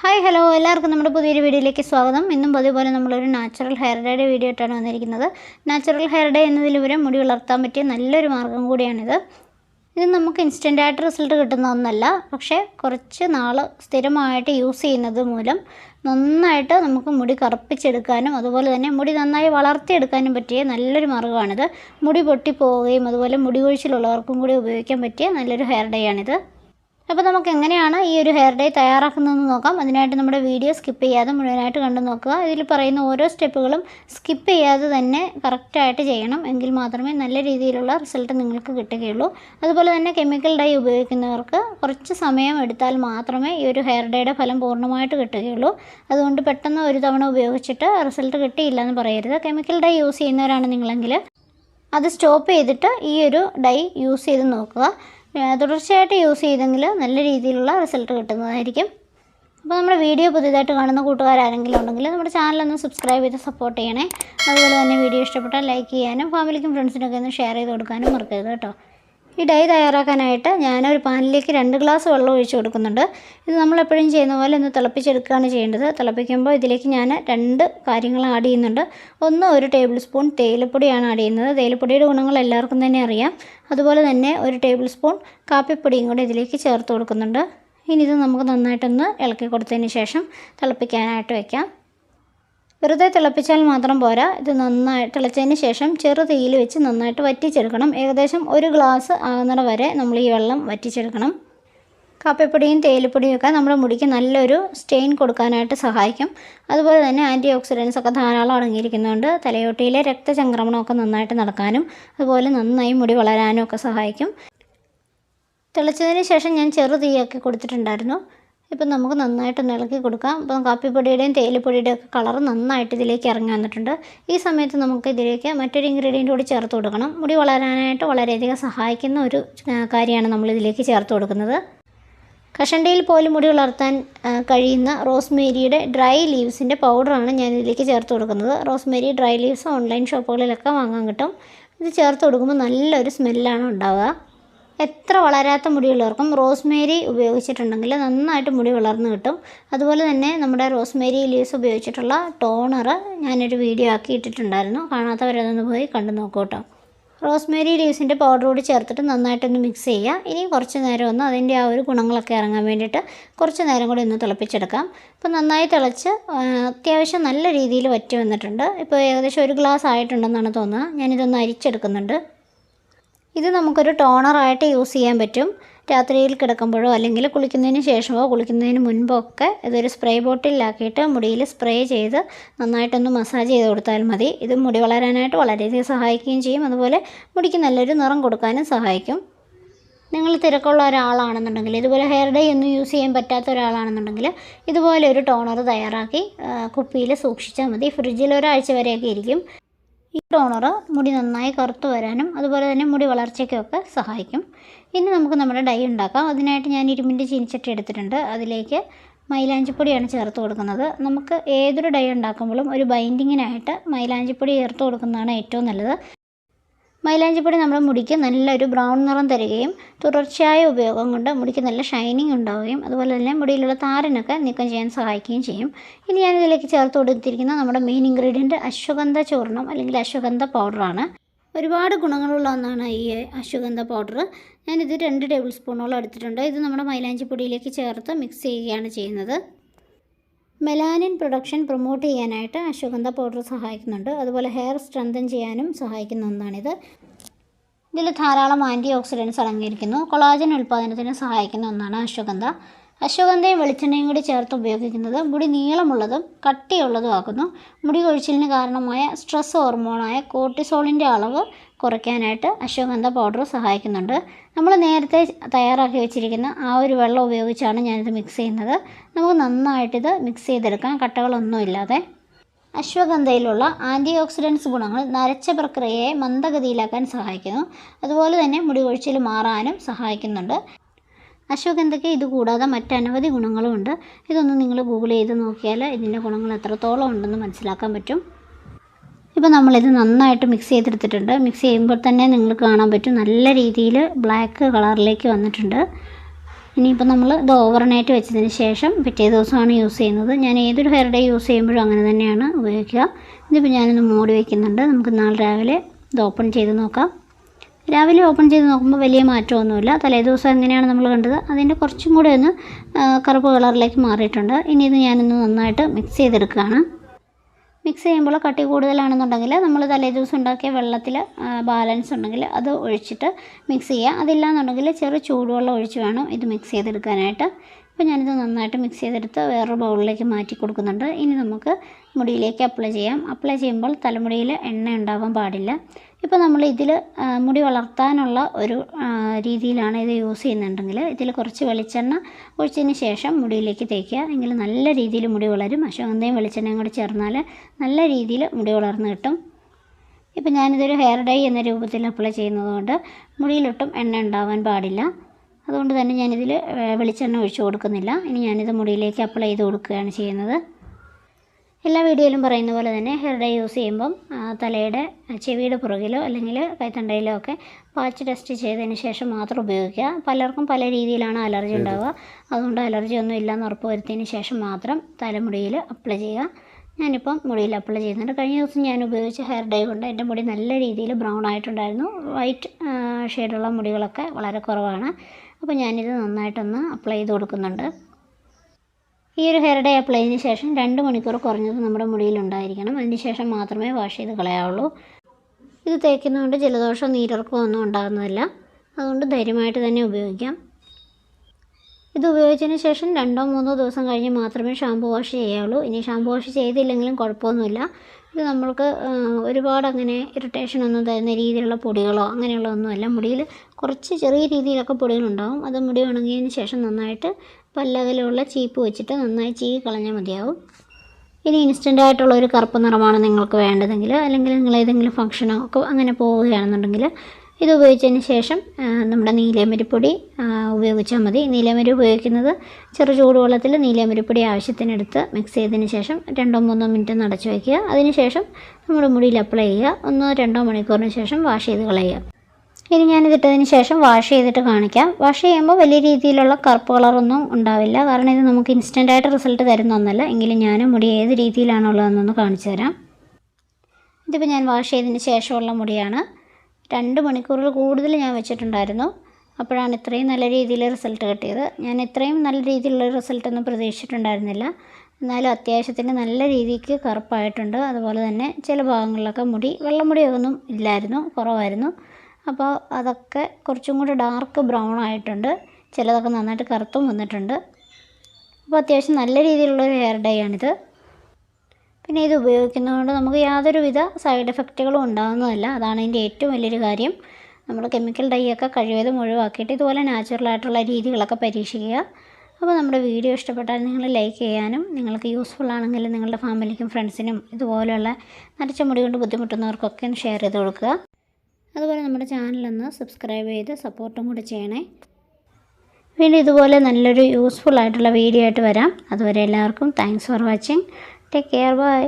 Hi hello. എല്ലാവർക്കും നമ്മുടെ പുതിയൊരു വീഡിയോയിലേക്ക് സ്വാഗതം. ഇന്നും പതിപോലെ നമ്മളൊരു നാച്ചുറൽ ഹെയർ ഡേയുടെ വീഡിയോ ആയിട്ടാണ് വന്നിരിക്കുന്നത്. നാച്ചുറൽ ഹെയർ ഡേ എന്നതിലുപരി മുടി വളർത്താൻ പറ്റിയ നല്ലൊരു മാർഗം കൂടിയാണിത്. ഇത് നമുക്ക് ഇൻസ്റ്റന്റ് ആയിട്ട് റിസൾട്ട് കിട്ടുന്ന ഒന്നല്ല. പക്ഷേ കുറച്ച് നാൾ സ്ഥിരമായിട്ട് യൂസ് ചെയ്യുന്നത് മൂലം നന്നായിട്ട് നമുക്ക് മുടി കറുപ്പിച്ചെടുക്കാനും അതുപോലെ തന്നെ മുടി നന്നായി വളർത്തിയെടുക്കാനും പറ്റിയ നല്ലൊരു മാർഗമാണിത് മുടി പൊട്ടിപ്പോവുകയും അതുപോലെ മുടി കൊഴിച്ചിലുള്ളവർക്കും കൂടി ഉപയോഗിക്കാൻ പറ്റിയ നല്ലൊരു ഹെയർ ഡേ ആണിത് അപ്പോൾ നമുക്ക് എങ്ങനെയാണ് ഈ ഒരു ഹെയർ ഡേ തയ്യാറാക്കുന്നതെന്ന് നോക്കാം. അതിനായിട്ട് നമ്മുടെ വീഡിയോ സ്കിപ്പ് ചെയ്യാതെ മുഴുവനായിട്ട് കണ്ടു നോക്കുക. ഇതിൽ പറയുന്ന ഓരോ സ്റ്റെപ്പുകളും സ്കിപ്പ് ചെയ്യാതെ തന്നെ കറക്റ്റായിട്ട് ചെയ്യണം. എങ്കിൽ മാത്രമേ നല്ല രീതിയിലുള്ള റിസൾട്ട് നിങ്ങൾക്ക് കിട്ടുകയുള്ളൂ. അതുപോലെ തന്നെ കെമിക്കൽ ഡൈ ഉപയോഗിക്കുന്നവർക്ക് കുറച്ച് സമയം എടുത്താൽ മാത്രമേ ഈ ഒരു ഹെയർ ഡേയുടെ ഫലം പൂർണമായിട്ട് കിട്ടുകയുള്ളൂ. അതുകൊണ്ട് പെട്ടെന്ന് ഒരു തവണ ഉപയോഗിച്ചിട്ട് റിസൾട്ട് കിട്ടിയില്ല എന്ന് പറയരുത്. കെമിക്കൽ ഡൈ യൂസ് ചെയ്യുന്നവരാണ് നിങ്ങളെങ്കിൽ അത് സ്റ്റോപ്പ് ചെയ്തിട്ട് ഈ ഒരു ഡൈ യൂസ് ചെയ്ത് നോക്കുക. തുടർച്ചയായിട്ട് യൂസ് ചെയ്തെങ്കിൽ നല്ല രീതിയിലുള്ള റിസൾട്ട് കിട്ടുന്നതായിരിക്കും. അപ്പോൾ നമ്മുടെ വീഡിയോ പുതിയതായിട്ട് കാണുന്ന കൂട്ടുകാരാരെങ്കിലും ഉണ്ടെങ്കിൽ നമ്മുടെ ചാനലൊന്ന് സബ്സ്ക്രൈബ് ചെയ്ത് സപ്പോർട്ട് ചെയ്യണേ. അതുപോലെ തന്നെ വീഡിയോ ഇഷ്ടപ്പെട്ടാൽ ലൈക്ക് ചെയ്യാനും ഫാമിലിക്കും ഫ്രണ്ട്സിനൊക്കെ ഒന്ന് ഷെയർ ചെയ്ത് കൊടുക്കാനും മറക്കരുത് കേട്ടോ. ഈ ഡൈ തയ്യാറാക്കാനായിട്ട് ഞാനൊരു പാനിലേക്ക് രണ്ട് ഗ്ലാസ് വെള്ളം ഒഴിച്ച് കൊടുക്കുന്നുണ്ട്. ഇത് നമ്മളെപ്പോഴും ചെയ്യുന്ന പോലെ ഒന്ന് തിളപ്പിച്ചെടുക്കുകയാണ് ചെയ്യേണ്ടത്. തിളപ്പിക്കുമ്പോൾ ഇതിലേക്ക് ഞാൻ രണ്ട് കാര്യങ്ങൾ ആഡ് ചെയ്യുന്നുണ്ട്. ഒന്ന് ഒരു ടേബിൾ സ്പൂൺ തേയിലപ്പൊടിയാണ് ആഡ് ചെയ്യുന്നത്. തേയിലപ്പൊടിയുടെ ഗുണങ്ങൾ എല്ലാവർക്കും തന്നെ അറിയാം. അതുപോലെ തന്നെ ഒരു ടേബിൾ സ്പൂൺ കാപ്പിപ്പൊടിയും കൂടി ഇതിലേക്ക് ചേർത്ത് കൊടുക്കുന്നുണ്ട്. ഇനി ഇത് നമുക്ക് നന്നായിട്ടൊന്ന് ഇളക്കി കൊടുത്തതിന് ശേഷം തിളപ്പിക്കാനായിട്ട് വയ്ക്കാം വെറുതെ തിളപ്പിച്ചാൽ മാത്രം പോരാ. ഇത് നന്നായി തിളച്ചതിന് ശേഷം ചെറു തീയിൽ വെച്ച് നന്നായിട്ട് വറ്റിച്ചെടുക്കണം. ഏകദേശം ഒരു ഗ്ലാസ് ആകുന്നിട വരെ നമ്മൾ ഈ വെള്ളം വറ്റിച്ചെടുക്കണം. കാപ്പിപ്പൊടിയും തേയിലപ്പൊടിയും ഒക്കെ നമ്മുടെ മുടിക്ക് നല്ലൊരു സ്റ്റെയിൻ കൊടുക്കാനായിട്ട് സഹായിക്കും. അതുപോലെ തന്നെ ആന്റി ഓക്സിഡൻസ് ഒക്കെ ധാരാളം അടങ്ങിയിരിക്കുന്നതുകൊണ്ട് തലയോട്ടിയിലെ രക്തചംക്രമണമൊക്കെ നന്നായിട്ട് നടക്കാനും അതുപോലെ നന്നായി മുടി വളരാനും ഒക്കെ സഹായിക്കും. തിളച്ചതിന് ശേഷം ഞാൻ ചെറു തീയൊക്കെ കൊടുത്തിട്ടുണ്ടായിരുന്നു. ഇപ്പം നമുക്ക് നന്നായിട്ട് ഇളക്കി കൊടുക്കാം. ഇപ്പം കാപ്പിപ്പൊടിയുടെയും തേയിലപ്പൊടിയുടെയും ഒക്കെ കളർ നന്നായിട്ട് ഇതിലേക്ക് ഇറങ്ങി വന്നിട്ടുണ്ട്. ഈ സമയത്ത് നമുക്ക് ഇതിലേക്ക് മറ്റൊരു ഇൻഗ്രീഡിയന്റ് കൂടി ചേർത്ത് കൊടുക്കണം. മുടി വളരാനായിട്ട് വളരെയധികം സഹായിക്കുന്ന ഒരു കാര്യമാണ് നമ്മൾ ഇതിലേക്ക് ചേർത്ത് കൊടുക്കുന്നത്. കഷണ്ടയിൽ പോലും മുടി വളർത്താൻ കഴിയുന്ന റോസ്മേരിയുടെ ഡ്രൈ ലീവ്സിന്റെ പൗഡറാണ് ഞാൻ ഇതിലേക്ക് ചേർത്ത് കൊടുക്കുന്നത്. റോസ്മേരി ഡ്രൈ ലീവ്സ് ഓൺലൈൻ ഷോപ്പുകളിലൊക്കെ വാങ്ങാൻ കിട്ടും. ഇത് ചേർത്ത് കൊടുക്കുമ്പോൾ നല്ലൊരു സ്മെല്ലാണ് ഉണ്ടാവുക. എത്ര വളരാത്ത മുടിയുള്ളവർക്കും റോസ്മേരി ഉപയോഗിച്ചിട്ടുണ്ടെങ്കിൽ നന്നായിട്ട് മുടി വളർന്നു കിട്ടും. അതുപോലെ തന്നെ നമ്മുടെ റോസ്മേരി ലീവ്സ് ഉപയോഗിച്ചിട്ടുള്ള ടോണർ ഞാനൊരു വീഡിയോ ആക്കി ഇട്ടിട്ടുണ്ടായിരുന്നു. കാണാത്തവരതൊന്ന് പോയി കണ്ടു നോക്കൂട്ടോ റോസ്മേരി ലീവ്സിന്റെ പൗഡർ കൂടി ചേർത്തിട്ട് നന്നായിട്ടൊന്ന് മിക്സ് ചെയ്യുക ഇനി കുറച്ച് നേരം ഒന്ന് അതിന്റെ ആ ഒരു ഗുണങ്ങളൊക്കെ ഇറങ്ങാൻ വേണ്ടിയിട്ട് കുറച്ച് നേരം കൂടി ഒന്ന് തിളപ്പിച്ചെടുക്കാം. ഇപ്പോൾ നന്നായി തിളച്ച് അത്യാവശ്യം നല്ല രീതിയിൽ വറ്റി വന്നിട്ടുണ്ട്. ഇപ്പോൾ ഏകദേശം ഒരു ഗ്ലാസ് ആയിട്ടുണ്ടെന്നാണ് തോന്നുന്നത്. ഞാനിതൊന്ന് അരിച്ചെടുക്കുന്നുണ്ട്. ഇത് നമുക്കൊരു ടോണറായിട്ട് യൂസ് ചെയ്യാൻ പറ്റും. രാത്രിയിൽ കിടക്കുമ്പോഴോ അല്ലെങ്കിൽ കുളിക്കുന്നതിന് ശേഷമോ കുളിക്കുന്നതിന് മുൻപോ ഒക്കെ ഇതൊരു സ്പ്രേ ബോട്ടിലാക്കിയിട്ട് മുടിയിൽ സ്പ്രേ ചെയ്ത് നന്നായിട്ടൊന്ന് മസാജ് ചെയ്ത് കൊടുത്താൽ മതി. ഇത് മുടി വളരാനായിട്ട് വളരെയധികം സഹായിക്കുകയും ചെയ്യും. അതുപോലെ മുടിക്ക് നല്ലൊരു നിറം കൊടുക്കാനും സഹായിക്കും. നിങ്ങൾ തിരക്കുള്ള ഒരാളാണെന്നുണ്ടെങ്കിൽ ഇതുപോലെ ഹെയർ ഡൈ ഒന്നും യൂസ് ചെയ്യാൻ പറ്റാത്ത ഒരാളാണെന്നുണ്ടെങ്കിൽ ഇതുപോലെ ഒരു ടോണർ തയ്യാറാക്കി കുപ്പിയിൽ സൂക്ഷിച്ചാൽ മതി. ഫ്രിഡ്ജിൽ ഒരാഴ്ച വരെയൊക്കെ ഇരിക്കും. ഈ ടോണർ മുടി നന്നായി കറുത്ത് വരാനും അതുപോലെ തന്നെ മുടി വളർച്ചയ്ക്കൊക്കെ സഹായിക്കും. ഇനി നമുക്ക് നമ്മുടെ ഡൈ ഉണ്ടാക്കാം. അതിനായിട്ട് ഞാൻ ഇരുമ്പിന്റെ ചീനിച്ചട്ടി എടുത്തിട്ടുണ്ട്. അതിലേക്ക് മൈലാഞ്ചിപ്പൊടിയാണ് ചേർത്ത് കൊടുക്കുന്നത്. നമുക്ക് ഏതൊരു ഡൈ ഉണ്ടാക്കുമ്പോഴും ഒരു ബൈൻഡിങ്ങിനായിട്ട് മൈലാഞ്ചിപ്പൊടി ചേർത്ത് കൊടുക്കുന്നതാണ് ഏറ്റവും നല്ലത്. മൈലാഞ്ചിപ്പൊടി നമ്മുടെ മുടിക്ക് നല്ലൊരു ബ്രൗൺ നിറം തരികയും തുടർച്ചയായ ഉപയോഗം കൊണ്ട് മുടിക്ക് നല്ല ഷൈനിങ് ഉണ്ടാവുകയും അതുപോലെ തന്നെ മുടിയിലുള്ള താരനൊക്കെ നീക്കം ചെയ്യാൻ സഹായിക്കുകയും ചെയ്യും. ഇനി ഞാനിതിലേക്ക് ചേർത്ത് കൊടുത്തിരിക്കുന്ന നമ്മുടെ മെയിൻ ഇൻഗ്രീഡിയന്റ് അശ്വഗന്ധ ചൂർണം അല്ലെങ്കിൽ അശ്വഗന്ധ പൗഡറാണ് ഒരുപാട് ഗുണങ്ങളുള്ള ഒന്നാണ് ഈ അശ്വഗന്ധ പൗഡർ ഞാനിത് രണ്ട് ടേബിൾ സ്പൂണോളം എടുത്തിട്ടുണ്ട്. ഇത് നമ്മുടെ മൈലാഞ്ചിപ്പൊടിയിലേക്ക് ചേർത്ത് മിക്സ് ചെയ്യുകയാണ് ചെയ്യുന്നത്. മെലാനിൻ പ്രൊഡക്ഷൻ പ്രൊമോട്ട് ചെയ്യാനായിട്ട് അശ്വഗന്ധ പൗഡർ സഹായിക്കുന്നുണ്ട്. അതുപോലെ ഹെയർ സ്ട്രെങ്തൻ ചെയ്യാനും സഹായിക്കുന്ന ഒന്നാണിത്. ഇതിൽ ധാരാളം ആന്റി ഓക്സിഡൻസ് അടങ്ങിയിരിക്കുന്നു. കൊളാജൻ ഉൽപ്പാദനത്തിന് സഹായിക്കുന്ന ഒന്നാണ് അശ്വഗന്ധ. അശ്വഗന്ധയും വെളിച്ചെണ്ണയും കൂടി ചേർത്ത് ഉപയോഗിക്കുന്നത് മുടി നീളമുള്ളതും കട്ടിയുള്ളതും ആക്കുന്നു. മുടി കൊഴിച്ചിലിന് കാരണമായ സ്ട്രെസ് ഹോർമോണായ കോർട്ടിസോളിന്റെ അളവ് കുറയ്ക്കാനായിട്ട് അശ്വഗന്ധ പൗഡർ സഹായിക്കുന്നുണ്ട്. നമ്മൾ നേരത്തെ തയ്യാറാക്കി വെച്ചിരിക്കുന്ന ആ ഒരു വെള്ളം ഉപയോഗിച്ചാണ് ഞാനിത് മിക്സ് ചെയ്യുന്നത്. നമുക്ക് നന്നായിട്ടിത് മിക്സ് ചെയ്തെടുക്കാം. കട്ടകളൊന്നും ഇല്ലാതെ. അശ്വഗന്ധയിലുള്ള ആന്റി ഓക്സിഡൻസ് ഗുണങ്ങൾ നരച്ച പ്രക്രിയയെ മന്ദഗതിയിലാക്കാൻ സഹായിക്കുന്നു. അതുപോലെ തന്നെ മുടി കൊഴിച്ചിൽ മാറാനും സഹായിക്കുന്നുണ്ട്. അശ്വഗന്ധയ്ക്ക് ഇത് കൂടാതെ മറ്റനവധി ഗുണങ്ങളുമുണ്ട് ഇതൊന്ന് നിങ്ങൾ ഗൂഗിൾ ചെയ്ത് നോക്കിയാൽ ഇതിന്റെ ഗുണങ്ങൾ എത്രത്തോളം ഉണ്ടെന്ന് മനസ്സിലാക്കാൻ പറ്റും. ഇപ്പോൾ നമ്മളിത് നന്നായിട്ട് മിക്സ് ചെയ്തെടുത്തിട്ടുണ്ട്. മിക്സ് ചെയ്യുമ്പോൾ തന്നെ നിങ്ങൾക്ക് കാണാൻ പറ്റും. നല്ല രീതിയിൽ ബ്ലാക്ക് കളറിലേക്ക് വന്നിട്ടുണ്ട്. ഇനിയിപ്പോൾ നമ്മൾ ഇത് ഓവർനൈറ്റ് വെച്ചതിന് ശേഷം പിറ്റേ ദിവസമാണ് യൂസ് ചെയ്യുന്നത്. ഞാൻ ഏതൊരു ഹെയർ ഡേ യൂസ് ചെയ്യുമ്പോഴും അങ്ങനെ തന്നെയാണ് ഉപയോഗിക്കുക. ഇതിപ്പോൾ ഞാനൊന്ന് മൂടി വയ്ക്കുന്നുണ്ട് നമുക്ക് നാളെ രാവിലെ ഇത് ഓപ്പൺ ചെയ്ത് നോക്കാം. രാവിലെ ഓപ്പൺ ചെയ്ത് നോക്കുമ്പോൾ വലിയ മാറ്റമൊന്നുമില്ല. തലേദിവസം എങ്ങനെയാണ് നമ്മൾ കണ്ടത്? അതിന്റെ കുറച്ചും കൂടെ ഒന്ന് കറുപ്പ് കളറിലേക്ക് മാറിയിട്ടുണ്ട്. ഇനി ഇത് ഞാനൊന്ന് നന്നായിട്ട് മിക്സ് ചെയ്തെടുക്കുകയാണ്. മിക്സ് ചെയ്യുമ്പോൾ കട്ടി കൂടുതലാണെന്നുണ്ടെങ്കിൽ നമ്മൾ തലേദിവസം ഉണ്ടാക്കിയ വെള്ളത്തിൽ ബാലൻസ് ഉണ്ടെങ്കിൽ അത് ഒഴിച്ചിട്ട് മിക്സ് ചെയ്യുക. അതില്ലാന്നുണ്ടെങ്കിൽ ചെറു ചൂടുവെള്ളം ഒഴിച്ച് വേണം ഇത് മിക്സ് ചെയ്തെടുക്കാനായിട്ട്. അപ്പോൾ ഞാനിത് നന്നായിട്ട് മിക്സ് ചെയ്തെടുത്ത് വേറൊരു ബൗളിലേക്ക് മാറ്റി കൊടുക്കുന്നുണ്ട്. ഇനി നമുക്ക് മുടിയിലേക്ക് അപ്ലൈ ചെയ്യാം. അപ്ലൈ ചെയ്യുമ്പോൾ തലമുടിയിൽ എണ്ണ ഉണ്ടാവാൻ പാടില്ല. ഇപ്പോൾ നമ്മൾ ഇതിൽ മുടി വളർത്താനുള്ള ഒരു രീതിയിലാണ് ഇത് യൂസ് ചെയ്യുന്നുണ്ടെങ്കിൽ ഇതിൽ കുറച്ച് വെളിച്ചെണ്ണ ഒഴിച്ചതിന് ശേഷം മുടിയിലേക്ക് തേക്കുക. എങ്കിൽ നല്ല രീതിയിൽ മുടി വളരും. അശോകന്തയും വെളിച്ചെണ്ണയും കൂടി ചേർന്നാൽ നല്ല രീതിയിൽ മുടി വളർന്ന് കിട്ടും. ഇപ്പം ഞാനിതൊരു ഹെയർ ഡൈ എന്ന രൂപത്തിൽ അപ്ലൈ ചെയ്യുന്നതുകൊണ്ട് മുടിയിലൊട്ടും എണ്ണ ഉണ്ടാവാൻ പാടില്ല. അതുകൊണ്ട് തന്നെ ഞാനിതിൽ വെളിച്ചെണ്ണ ഒഴിച്ച് കൊടുക്കുന്നില്ല. ഇനി ഞാനിത് മുടിയിലേക്ക് അപ്ലൈ ചെയ്ത് കൊടുക്കുകയാണ് ചെയ്യുന്നത്. എല്ലാ വീഡിയോയിലും പറയുന്ന പോലെ തന്നെ ഹെയർ ഡൈ യൂസ് ചെയ്യുമ്പം തലയുടെ ചെവിയുടെ പുറകിലോ അല്ലെങ്കിൽ കൈത്തണ്ടയിലോ ഒക്കെ പാച്ച് ടെസ്റ്റ് ചെയ്തതിന് ശേഷം മാത്രം ഉപയോഗിക്കുക. പലർക്കും പല രീതിയിലാണ് അലർജി ഉണ്ടാവുക. അതുകൊണ്ട് അലർജി ഒന്നും ഇല്ലയെന്ന് ഉറപ്പ് വരുത്തിയതിന് ശേഷം മാത്രം തലമുടിയിൽ അപ്ലൈ ചെയ്യുക. ഞാനിപ്പം മുടിയിൽ അപ്ലൈ ചെയ്യുന്നുണ്ട്. കഴിഞ്ഞ ദിവസം ഞാൻ ഉപയോഗിച്ച ഹെയർ ഡൈ കൊണ്ട് എന്റെ മുടി നല്ല രീതിയിൽ ബ്രൗൺ ആയിട്ടുണ്ടായിരുന്നു. വൈറ്റ് ഷെയ്ഡുള്ള മുടികളൊക്കെ വളരെ കുറവാണ്. അപ്പോൾ ഞാനിത് നന്നായിട്ടൊന്ന് അപ്ലൈ ചെയ്ത് കൊടുക്കുന്നുണ്ട്. ഈ ഒരു ഹെയർ ഡേ അപ്ലൈ ചെയ്തതിന് ശേഷം രണ്ട് മണിക്കൂർ കുറഞ്ഞത് നമ്മുടെ മുടിയിൽ ഉണ്ടായിരിക്കണം. അതിന് ശേഷം മാത്രമേ വാഷ് ചെയ്ത് കളയാവുള്ളൂ. ഇത് തേക്കുന്നതുകൊണ്ട് ജലദോഷം നീരിറക്കമോ ഒന്നും ഉണ്ടാകുന്നതല്ല. അതുകൊണ്ട് ധൈര്യമായിട്ട് തന്നെ ഉപയോഗിക്കാം. ഇത് ഉപയോഗിച്ചതിന് ശേഷം രണ്ടോ മൂന്നോ ദിവസം കഴിഞ്ഞ് മാത്രമേ ഷാമ്പു വാഷ് ചെയ്യാവുള്ളൂ. ഇനി ഷാമ്പു വാഷ് ചെയ്തില്ലെങ്കിലും കുഴപ്പമൊന്നുമില്ല. ഇത് നമ്മൾക്ക് ഒരുപാട് അങ്ങനെ ഇറിറ്റേഷൻ ഒന്നും തരുന്ന രീതിയിലുള്ള പൊടികളോ അങ്ങനെയുള്ള ഒന്നുമല്ല. മുടിയിൽ കുറച്ച് ചെറിയ രീതിയിലൊക്കെ പൊടികളുണ്ടാവും. അത് മുടി ഉണങ്ങിയതിന് ശേഷം നന്നായിട്ട് പല്ലകലുള്ള ചീപ്പ് വെച്ചിട്ട് നന്നായി ചീകി കളഞ്ഞാൽ മതിയാവും. ഇനി ഇൻസ്റ്റന്റ് ആയിട്ടുള്ള ഒരു കറുപ്പ് നിറമാണ് നിങ്ങൾക്ക് വേണ്ടതെങ്കിൽ അല്ലെങ്കിൽ നിങ്ങൾ ഏതെങ്കിലും ഫംഗ്ഷനോ ഒക്കെ അങ്ങനെ പോവുകയാണെന്നുണ്ടെങ്കിൽ ഇത് ഉപയോഗിച്ചതിന് ശേഷം നമ്മുടെ നീലമരിപ്പൊടി ഉപയോഗിച്ചാൽ മതി. നീലമരി ഉപയോഗിക്കുന്നത് ചെറു ചൂടുവെള്ളത്തിൽ നീലമരിപ്പൊടി ആവശ്യത്തിനെടുത്ത് മിക്സ് ചെയ്തതിന് ശേഷം രണ്ടോ മൂന്നോ മിനിറ്റ് നടച്ചു വയ്ക്കുക. അതിനുശേഷം നമ്മുടെ മുടിയിൽ അപ്ലൈ ചെയ്യുക. ഒന്നോ രണ്ടോ മണിക്കൂറിന് ശേഷം വാഷ് ചെയ്ത് കളയുക. ഇനി ഞാനിതിട്ടതിന് ശേഷം വാഷ് ചെയ്തിട്ട് കാണിക്കാം. വാഷ് ചെയ്യുമ്പോൾ വലിയ രീതിയിലുള്ള കറുപ്പ് കളറൊന്നും ഉണ്ടാവില്ല. കാരണം ഇത് നമുക്ക് ഇൻസ്റ്റന്റ് ആയിട്ട് റിസൾട്ട് തരുന്ന ഒന്നല്ല. എങ്കിലും ഞാൻ മുടി ഏത് രീതിയിലാണുള്ളതെന്നൊന്ന് കാണിച്ചു തരാം. ഇതിപ്പോൾ ഞാൻ വാഷ് ചെയ്തതിന് ശേഷമുള്ള മുടിയാണ്. രണ്ട് മണിക്കൂറിൽ കൂടുതൽ ഞാൻ വെച്ചിട്ടുണ്ടായിരുന്നു. അപ്പോഴാണ് ഇത്രയും നല്ല രീതിയിൽ റിസൾട്ട് കിട്ടിയത്. ഞാൻ ഇത്രയും നല്ല രീതിയിലുള്ള റിസൾട്ടൊന്നും പ്രതീക്ഷിച്ചിട്ടുണ്ടായിരുന്നില്ല. എന്നാലും അത്യാവശ്യത്തിന് നല്ല രീതിക്ക് കറുപ്പായിട്ടുണ്ട്. അതുപോലെ തന്നെ ചില ഭാഗങ്ങളിലൊക്കെ മുടി വെള്ളമുടിയൊന്നും ഇല്ലായിരുന്നു. കുറവായിരുന്നു. അപ്പോൾ അതൊക്കെ കുറച്ചും കൂടി ഡാർക്ക് ബ്രൗൺ ആയിട്ടുണ്ട്. ചിലതൊക്കെ നന്നായിട്ട് കറുത്തും വന്നിട്ടുണ്ട്. അപ്പോൾ അത്യാവശ്യം നല്ല രീതിയിലുള്ളൊരു ഹെയർ ഡൈ ആണിത്. പിന്നെ ഇത് ഉപയോഗിക്കുന്നതുകൊണ്ട് നമുക്ക് യാതൊരുവിധ സൈഡ് എഫക്റ്റുകളും ഉണ്ടാകുന്നതല്ല അതാണ് ഇതിന്റെ ഏറ്റവും വലിയൊരു കാര്യം. നമ്മൾ കെമിക്കൽ ഡൈ ഒക്കെ കഴിവതും ഒഴിവാക്കിയിട്ട് ഇതുപോലെ നാച്ചുറലായിട്ടുള്ള രീതികളൊക്കെ പരീക്ഷിക്കുക. അപ്പോൾ നമ്മുടെ വീഡിയോ ഇഷ്ടപ്പെട്ടാൽ നിങ്ങൾ ലൈക്ക് ചെയ്യാനും നിങ്ങൾക്ക് യൂസ്ഫുൾ ആണെങ്കിൽ നിങ്ങളുടെ ഫാമിലിക്കും ഫ്രണ്ട്സിനും ഇതുപോലെയുള്ള നരച്ച മുടി കൊണ്ട് ബുദ്ധിമുട്ടുന്നവർക്കൊക്കെ ഒന്ന് ഷെയർ ചെയ്ത് കൊടുക്കുക. അതുപോലെ നമ്മുടെ ചാനലൊന്ന് സബ്സ്ക്രൈബ് ചെയ്ത് സപ്പോർട്ടും കൂടി ചെയ്യണേ. വീണ്ടും ഇതുപോലെ നല്ലൊരു യൂസ്ഫുൾ ആയിട്ടുള്ള വീഡിയോ ആയിട്ട് വരാം. അതുവരെ എല്ലാവർക്കും thanks for watching take care bye